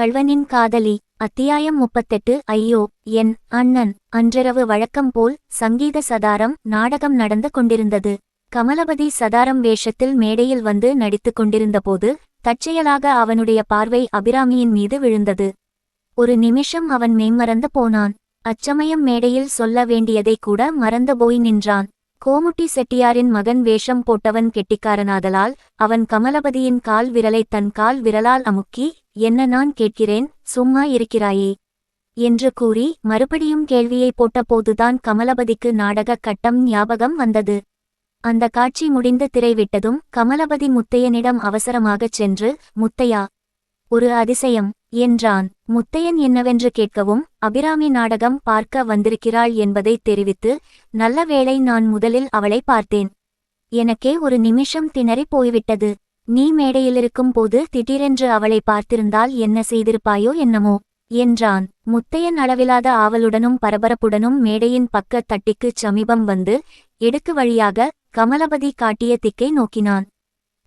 கள்வனின் காதலி அத்தியாயம் முப்பத்தெட்டு ஐயோ என் அண்ணன் அன்றிரவு வழக்கம் போல் சங்கீத சதாரம் நாடகம் நடந்து கொண்டிருந்தது. கமலபதி சதாரம் வேஷத்தில் மேடையில் வந்து நடித்துக் கொண்டிருந்தபோது தற்செயலாக அவனுடைய பார்வை அபிராமியின் மீது விழுந்தது. ஒரு நிமிஷம் அவன் மேம்மறந்து போனான். அச்சமயம் மேடையில் சொல்ல வேண்டியதை கூட மறந்து போய் நின்றான். கோமுட்டி செட்டியாரின் மகன் வேஷம் போட்டவன் கெட்டிக்காரனாதலால் அவன் கமலபதியின் கால் விரலை தன் கால் விரலால் அமுக்கி என்ன நான் கேட்கிறேன்? சும்மா இருக்கிறாயே. என்று கூறி மறுபடியும் கேள்வியை போட்டபோதுதான் கமலபதிக்கு நாடகக் கட்டம் ஞாபகம் வந்தது. அந்த காட்சி முடிந்து திரைவிட்டதும் கமலபதி முத்தையனிடம் அவசரமாகச் சென்று முத்தையா ஒரு அதிசயம். என்றான். முத்தையன் என்னவென்று கேட்கவும் அபிராமி நாடகம் பார்க்க வந்திருக்கிறாள் என்பதை தெரிவித்து நல்ல வேளை நான் முதலில் அவளை பார்த்தேன். எனக்கே ஒரு நிமிஷம் திணறிப் போய்விட்டது. நீ மேடையிலிருக்கும் போது திடீரென்று அவளை பார்த்திருந்தால் என்ன செய்திருப்பாயோ என்னமோ என்றான். முத்தையன் அளவிலாத ஆவலுடனும் பரபரப்புடனும் மேடையின் பக்க தட்டிக்குச் சமீபம் வந்து எடுக்கு வழியாக கமலபதி காட்டிய திக்கை நோக்கினான்.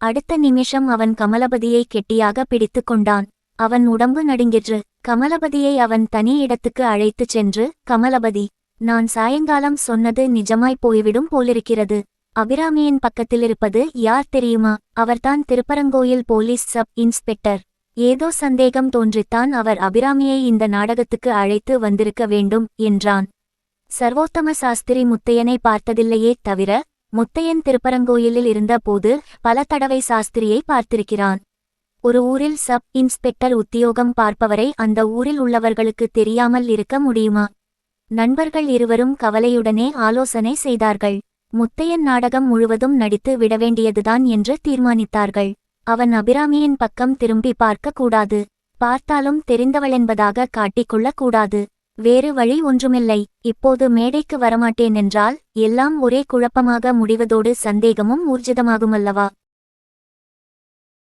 அடுத்த நிமிஷம் அவன் கமலபதியை கெட்டியாக பிடித்துக் கொண்டான். அவன் உடம்பு நடுங்கிற்று. கமலபதியை அவன் தனி இடத்துக்கு அழைத்துச் சென்று கமலபதி நான் சாயங்காலம் சொன்னது நிஜமாய் போய்விடும் போலிருக்கிறது. அபிராமியின் பக்கத்திலிருப்பது யார் தெரியுமா? அவர்தான் திருப்பரங்கோயில் போலீஸ் சப் இன்ஸ்பெக்டர். ஏதோ சந்தேகம் தோன்றித்தான் அவர் அபிராமியை இந்த நாடகத்துக்கு அழைத்து வந்திருக்க வேண்டும் என்றான். சர்வோத்தம சாஸ்திரி முத்தையனை பார்த்ததில்லையே தவிர முத்தையன் திருப்பரங்கோயிலில் இருந்தபோது பல தடவை சாஸ்திரியை பார்த்திருக்கிறான். ஒரு ஊரில் சப் இன்ஸ்பெக்டர் உத்தியோகம் பார்ப்பவரை அந்த ஊரில் உள்ளவர்களுக்கு தெரியாமல் இருக்க முடியுமா? நண்பர்கள் இருவரும் கவலையுடனே ஆலோசனை செய்தார்கள். முத்தையன் நாடகம் முழுவதும் நடித்து விடவேண்டியதுதான் என்று தீர்மானித்தார்கள். அவன் அபிராமியின் பக்கம் திரும்பி பார்க்க கூடாது பார்த்தாலும் தெரிந்தவளென்பதாக காட்டிக்கொள்ளக் கூடாது வேறு வழி ஒன்றுமில்லை. இப்போது மேடைக்கு வரமாட்டேன் என்றால் எல்லாம் ஒரே குழப்பமாக முடிவதோடு சந்தேகமும் ஊர்ஜிதமாகுமல்லவா?